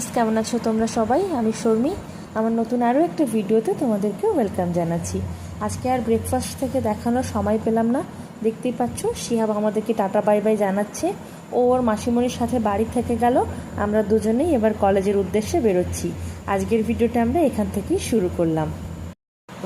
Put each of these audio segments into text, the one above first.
Friends কেমন আছো তোমরা সবাই? আমি শর্মি। আমার নতুন আরও একটা ভিডিওতে তোমাদেরকেও ওয়েলকাম জানাচ্ছি। আজকে আর ব্রেকফাস্ট থেকে দেখানোর সময় পেলাম না। দেখতেই পাচ্ছ, শিহাব আমাদেরকে টাটা বাই বাই জানাচ্ছে। ও ওর মাসিমণির সাথে বাড়ি থেকে গেল। আমরা দুজনেই এবার কলেজের উদ্দেশ্যে বেরোচ্ছি। আজকের ভিডিওটা আমরা এখান থেকেই শুরু করলাম।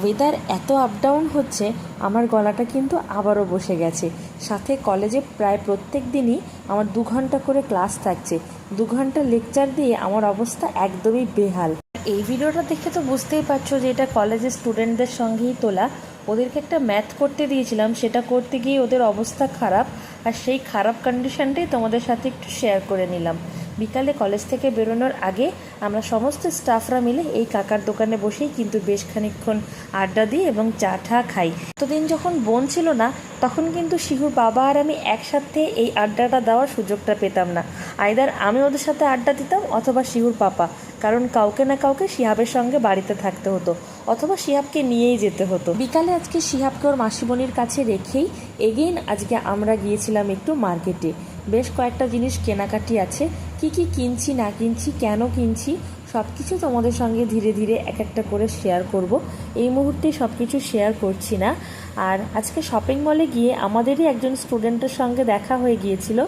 ওয়েদার এত আপ ডাউন হচ্ছে, আমার গলাটা কিন্তু আবারও বসে গেছে। সাথে কলেজে প্রায় প্রত্যেক দিনই আমার দু ঘণ্টা করে ক্লাস থাকছে। দু ঘণ্টা লেকচার দিয়ে আমার অবস্থা একদমই বেহাল। এই ভিডিওটা দেখে তো বুঝতেই পারছ যে এটা কলেজের স্টুডেন্টদের সঙ্গেই তোলা। ওদেরকে একটা ম্যাথ করতে দিয়েছিলাম, সেটা করতে গিয়ে ওদের অবস্থা খারাপ। আর সেই খারাপ কন্ডিশনটাই তোমাদের সাথে একটু শেয়ার করে নিলাম। বিকালে কলেজ থেকে বেরোনোর আগে আমরা সমস্ত স্টাফরা মিলে এই কাকার দোকানে বসেই কিন্তু বেশ খানিকক্ষণ আড্ডা দিই এবং চা ঠা খাই। এতদিন যখন বোন ছিল না, তখন কিন্তু শিহুর বাবা আর আমি একসাথে এই আড্ডাটা দেওয়ার সুযোগটা পেতাম না। আইদার আমি ওদের সাথে আড্ডা দিতাম অথবা শিহুর পাপা। কারণ কাউকে না কাউকে শিহাবের সঙ্গে বাড়িতে থাকতে হতো, অথবা শিহাবকে নিয়েই যেতে হতো। বিকালে আজকে শিহাবকে ওর মাসিবনির কাছে রেখেই, এগেইন আজকে আমরা গিয়েছিলাম একটু মার্কেটে। বেশ কয়েকটা জিনিস কেনাকাটি আছে, কি কি কিনছি না কিনছি, কেন কিনছি সব কিছু তোমাদের সঙ্গে ধীরে ধীরে এক একটা করে শেয়ার করব। এই মুহূর্তে সব কিছু শেয়ার করছি না। আর আজকে শপিং মলে গিয়ে আমাদেরই একজন স্টুডেন্টের সঙ্গে দেখা হয়ে গিয়েছিল।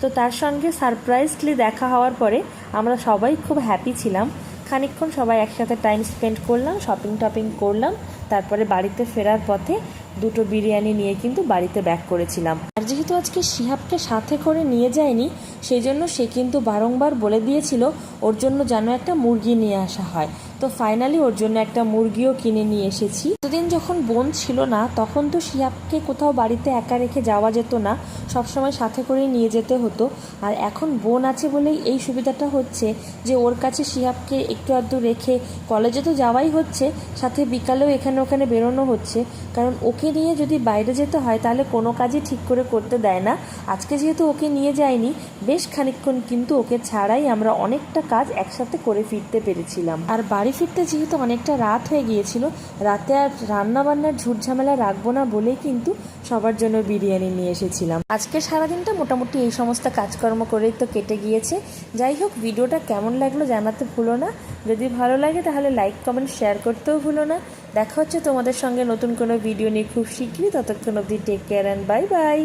তো তার সঙ্গে সারপ্রাইজলি দেখা হওয়ার পরে আমরা সবাই খুব হ্যাপি ছিলাম। খানিকক্ষণ সবাই একসাথে টাইম স্পেন্ড করলাম শপিং টপিং করলাম। তারপরে বাড়িতে ফেরার পথে দুটো বিরিয়ানি নিয়ে কিন্তু বাড়িতে ব্যাক করেছিলাম। আর যেহেতু আজকে শিহাবকে সাথে করে নিয়ে যায়নি, সেই জন্য সে কিন্তু বারংবার বলে দিয়েছিল, ওর জন্য যেন একটা মুরগি নিয়ে আসা হয়। তো ফাইনালি ওর জন্য একটা মুরগিও কিনে নিয়ে এসেছি। এতদিন যখন বোন ছিল না, তখন তো শিহাবকে কোথাও বাড়িতে একা রেখে যাওয়া যেত না, সবসময় সাথে করেই নিয়ে যেতে হতো। আর এখন বোন আছে বলেই এই সুবিধাটা হচ্ছে যে ওর কাছে শিহাবকে একটু আধটু রেখে কলেজে তো যাওয়াই হচ্ছে, সাথে বিকালেও এখানে ওখানে বেরোনো হচ্ছে। কারণ ওকে নিয়ে যদি বাইরে যেতে হয়, তাহলে কোনো কাজই ঠিক করে করতে দেয় না। আজকে যেহেতু ওকে নিয়ে যায়নি, বেশ খানিকক্ষণ কিন্তু ওকে ছাড়াই আমরা অনেকটা কাজ একসাথে করে ফিরতে পেরেছিলাম। আর বাড়ি ফিরতে যেহেতু অনেকটা রাত হয়ে গিয়েছিল, রাতে আর রান্না বান্নার ঝুট ঝামেলা রাখব না বলেই কিন্তু সবার জন্য বিরিয়ানি নিয়ে এসেছিলাম। আজকে সারাদিনটা মোটামুটি এই সমস্ত কাজকর্ম করেই তো কেটে গিয়েছে। যাই হোক, ভিডিওটা কেমন লাগল জানাতে ভুলো না। যদি ভালো লাগে তাহলে লাইক, কমেন্ট, শেয়ার করতেও ভুলো না। দেখা হচ্ছে তোমাদের সঙ্গে নতুন কোনো ভিডিও নিয়ে খুব শীঘ্রই ততক্ষণ অবধি take care and bye bye